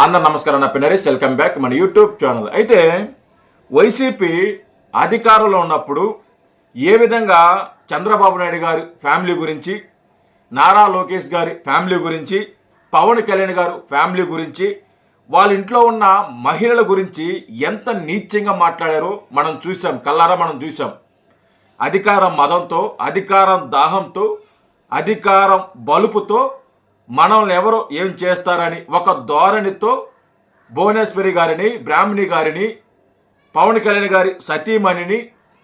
అన్న నమస్కారం నా పినరీస్ వెల్కమ్ బ్యాక్ మన యూట్యూబ్ ఛానల్ అయితే వైసీపీ అధికారంలో ఉన్నప్పుడు ఏ విధంగా చంద్రబాబు నాయుడు గారి ఫ్యామిలీ గురించి నారా లోకేష్ గారి ఫ్యామిలీ గురించి పవన్ కళ్యాణ్ గారు ఫ్యామిలీ గురించి వాళ్ళ ఇంట్లో ఉన్న మహిళల గురించి ఎంత నీచంగా మాట్లాడారో మనం చూసాం కల్లారా మనం చూసాం అధికారం మదంతో అధికారం దాహంతో అధికారం బలుపుతో మనల్ని ఎవరు ఏం చేస్తారని ఒక ధోరణితో భువనేశ్వరి గారిని బ్రాహ్మణి గారిని పవన్ కళ్యాణ్ గారి సతీమణిని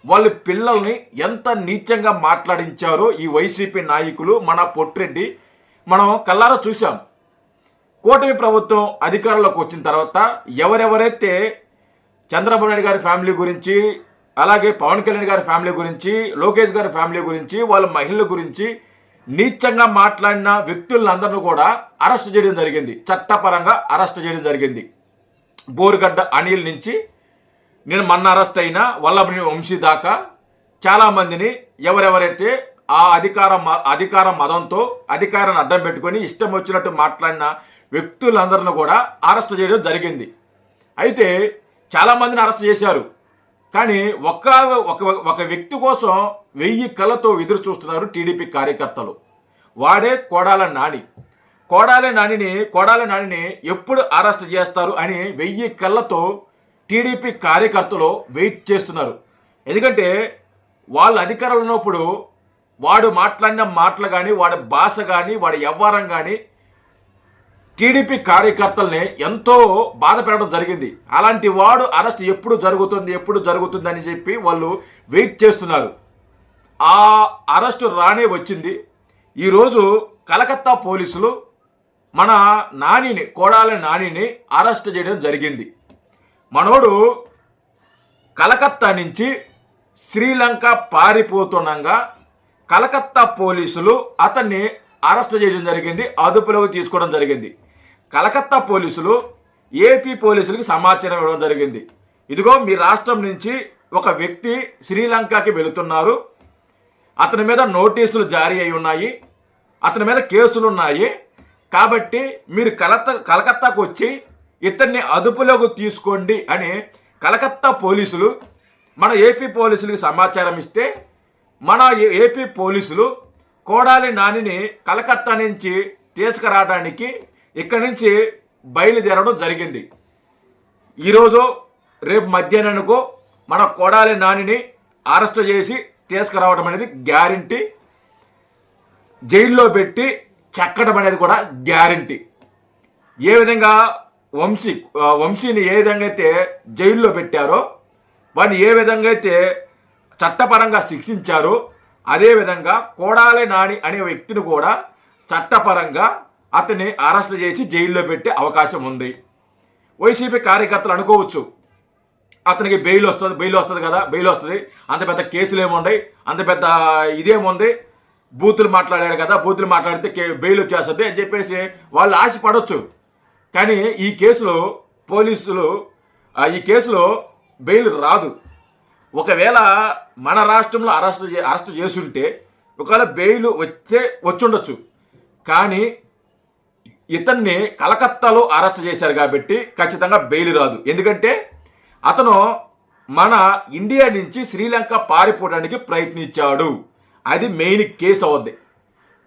వాళ్ళ పిల్లల్ని ఎంత నీచంగా మాట్లాడించారో ఈ వైసీపీ నాయకులు మన పొట్టిరెడ్డి మనం కల్లారా చూసాం కూటమి ప్రభుత్వం అధికారంలోకి వచ్చిన తర్వాత ఎవరెవరైతే చంద్రబాబు నాయుడు గారి ఫ్యామిలీ గురించి అలాగే పవన్ కళ్యాణ్ గారి ఫ్యామిలీ గురించి లోకేష్ గారి ఫ్యామిలీ గురించి వాళ్ళ మహిళల గురించి నీచంగా మాట్లాడిన వ్యక్తులందరినీ కూడా అరెస్ట్ చేయడం జరిగింది. చట్టపరంగా అరెస్ట్ చేయడం జరిగింది. బోరుగడ్డ అనిల్ నుంచి నేను మొన్న అరెస్ట్ అయిన వల్లభని వంశీ దాకా చాలామందిని ఎవరెవరైతే ఆ అధికార అధికార మదంతో అధికారాన్ని అడ్డం పెట్టుకొని ఇష్టం వచ్చినట్టు మాట్లాడిన వ్యక్తులందరిని కూడా అరెస్ట్ చేయడం జరిగింది. అయితే చాలామందిని అరెస్ట్ చేశారు. కానీ ఒక్క ఒక ఒక వ్యక్తి కోసం వెయ్యి కళ్ళతో ఎదురు చూస్తున్నారు టీడీపీ కార్యకర్తలు. వాడే కోడాల నాని. కోడాల నానిని కోడాల నానిని ఎప్పుడు అరెస్ట్ చేస్తారు అని వెయ్యి కళ్ళతో టీడీపీ కార్యకర్తలు వెయిట్ చేస్తున్నారు. ఎందుకంటే వాళ్ళు అధికారంలో ఉన్నప్పుడు వాడు మాట్లాడిన మాటలు కానీ వాడి భాష కానీ వాడి వ్యవహారం కానీ టీడీపీ కార్యకర్తల్ని ఎంతో బాధ పెట్టడం జరిగింది. అలాంటి వాడు అరెస్ట్ ఎప్పుడు జరుగుతుంది ఎప్పుడు జరుగుతుంది అని చెప్పి వాళ్ళు వెయిట్ చేస్తున్నారు. ఆ అరెస్టు రానే వచ్చింది. ఈరోజు కలకత్తా పోలీసులు మన నానిని కోడాల నానిని అరెస్ట్ చేయడం జరిగింది. మనోడు కలకత్తా నుంచి శ్రీలంక పారిపోతుండగా కలకత్తా పోలీసులు అతన్ని అరెస్ట్ చేయడం జరిగింది అదుపులోకి తీసుకోవడం జరిగింది. కలకత్తా పోలీసులు ఏపీ పోలీసులకు సమాచారం ఇవ్వడం జరిగింది. ఇదిగో మీ రాష్ట్రం నుంచి ఒక వ్యక్తి శ్రీలంకకి వెళుతున్నారు. అతని మీద నోటీసులు జారీ అయి ఉన్నాయి. అతని మీద కేసులు ఉన్నాయి. కాబట్టి మీరు కలత కలకత్తాకు వచ్చి ఇతన్ని అదుపులోకి తీసుకోండి అని కలకత్తా పోలీసులు మన ఏపీ పోలీసులకు సమాచారం ఇస్తే మన ఏపీ పోలీసులు కోడాలి నానిని కలకత్తా నుంచి తీసుకురావడానికి ఇక్కడి నుంచి బయలుదేరడం జరిగింది. ఈరోజు రేపు మధ్యాహ్నానికో మన కోడాలి నానిని అరెస్ట్ చేసి తీసుకురావడం అనేది గ్యారంటీ. జైల్లో పెట్టి చెక్కడం అనేది కూడా గ్యారంటీ. ఏ విధంగా వంశీ వంశీని ఏ విధంగా అయితే జైల్లో పెట్టారో వాడిని ఏ విధంగా అయితే చట్టపరంగా శిక్షించారో అదేవిధంగా కోడాలి నాని అనే వ్యక్తిని కూడా చట్టపరంగా అతన్ని అరెస్ట్ చేసి జైల్లో పెట్టే అవకాశం ఉంది. వైసీపీ కార్యకర్తలు అనుకోవచ్చు అతనికి బెయిల్ వస్తుంది బెయిల్ వస్తుంది కదా బెయిల్ వస్తుంది అంత పెద్ద కేసులు ఏముండయి అంత పెద్ద ఇదేముంది బూతులు మాట్లాడాడు కదా బూతులు మాట్లాడితే కే- బెయిల్ వచ్చేస్తుంది అని చెప్పేసి వాళ్ళు ఆశపడవచ్చు కానీ ఈ కేసులో పోలీసులు ఈ కేసులో బెయిల్ రాదు. ఒకవేళ మన రాష్ట్రంలో అరెస్ట్ చే అరెస్ట్ చేసుంటే ఒకవేళ బెయిల్ వచ్చే వచ్చుండొచ్చు. కానీ ఇతన్ని కలకత్తాలో అరెస్ట్ చేశారు కాబట్టి ఖచ్చితంగా బెయిల్ రాదు. ఎందుకంటే అతను మన ఇండియా నుంచి శ్రీలంక పారిపోవడానికి ప్రయత్నించాడు. అది మెయిన్ కేసు అవుద్ది.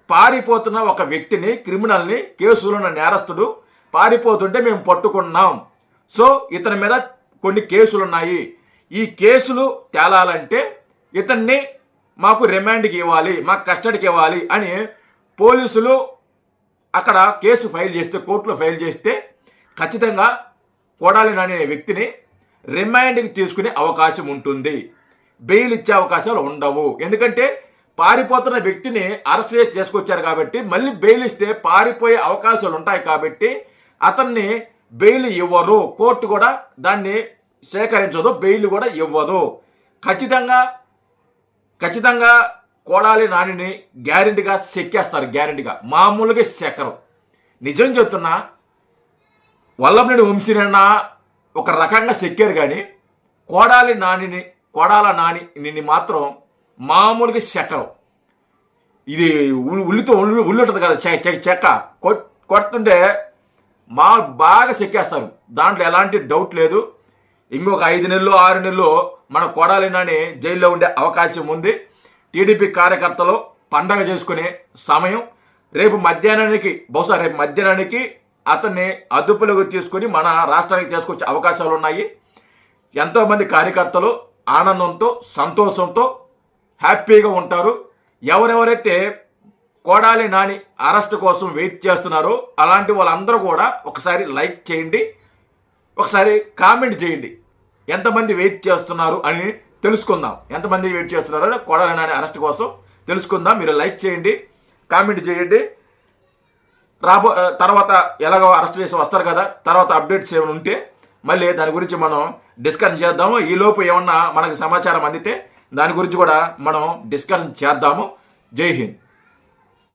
పారిపోతున్న ఒక వ్యక్తిని క్రిమినల్ని కేసులో ఉన్న నేరస్తుడు పారిపోతుంటే మేము పట్టుకున్నాం. సో ఇతని మీద కొన్ని కేసులు ఉన్నాయి ఈ కేసులు తేలాలంటే ఇతన్ని మాకు రిమాండ్కి ఇవ్వాలి మాకు కస్టడీకి ఇవ్వాలి అని పోలీసులు అక్కడ కేసు ఫైల్ చేస్తే కోర్టులో ఫైల్ చేస్తే ఖచ్చితంగా కోడాలి నాని అనే వ్యక్తిని రిమాండ్కి తీసుకునే అవకాశం ఉంటుంది. బెయిల్ ఇచ్చే అవకాశాలు ఉండవు. ఎందుకంటే పారిపోతున్న వ్యక్తిని అరెస్ట్ చేసి చేసుకొచ్చారు కాబట్టి మళ్ళీ బెయిల్ ఇస్తే పారిపోయే అవకాశాలు ఉంటాయి కాబట్టి అతన్ని బెయిల్ ఇవ్వరు. కోర్టు కూడా దాన్ని సేకరించదు బెయిల్ కూడా ఇవ్వదు. ఖచ్చితంగా ఖచ్చితంగా కోడాలి నానిని గ్యారెంటీగా సెక్కేస్తారు గ్యారెంటీగా. మామూలుగా సెక్కరు. నిజం చెప్తున్నా వల్లభనేని వంశీనన్న ఒక రకంగా సెక్కారు కానీ కోడాలి నానిని కోడాల నాని నిన్ను మాత్రం మామూలుగా చెక్కరు ఇది ఉల్లితో ఉల్లి ఉల్లి ఉంటుంది కదా చెక్క. కొట్- కొడుతుంటే మా బాగా చెక్కేస్తారు దాంట్లో ఎలాంటి డౌట్ లేదు. ఇంకొక ఐదు నెలలు ఆరు నెలలు మన కొడాలి నాని జైల్లో ఉండే అవకాశం ఉంది. టీడీపీ కార్యకర్తలు పండగ చేసుకునే సమయం. రేపు మధ్యాహ్నానికి బహుశా రేపు మధ్యాహ్నానికి అతన్ని అదుపులోకి తీసుకొని మన రాష్ట్రానికి తీసుకొచ్చే అవకాశాలు ఉన్నాయి. ఎంతోమంది కార్యకర్తలు ఆనందంతో సంతోషంతో హ్యాపీగా ఉంటారు. ఎవరెవరైతే కోడాలి నాని అరెస్ట్ కోసం వెయిట్ చేస్తున్నారో అలాంటి వాళ్ళందరూ కూడా ఒకసారి లైక్ చేయండి. ఒకసారి కామెంట్ చేయండి. ఎంతమంది వెయిట్ చేస్తున్నారు అని తెలుసుకుందాం. ఎంతమంది వెయిట్ చేస్తున్నారు అని నాని అరెస్ట్ కోసం తెలుసుకుందాం. మీరు లైక్ చేయండి కామెంట్ చేయండి. రాబో తర్వాత ఎలాగో అరెస్ట్ చేసి వస్తారు కదా తర్వాత అప్డేట్స్ ఏమైనా ఉంటే మళ్ళీ దాని గురించి మనం డిస్కషన్ చేద్దాము. ఈ లోపు ఏమన్నా మనకు సమాచారం అందితే దాని గురించి కూడా మనం డిస్కషన్ చేద్దాము. జై హింద్.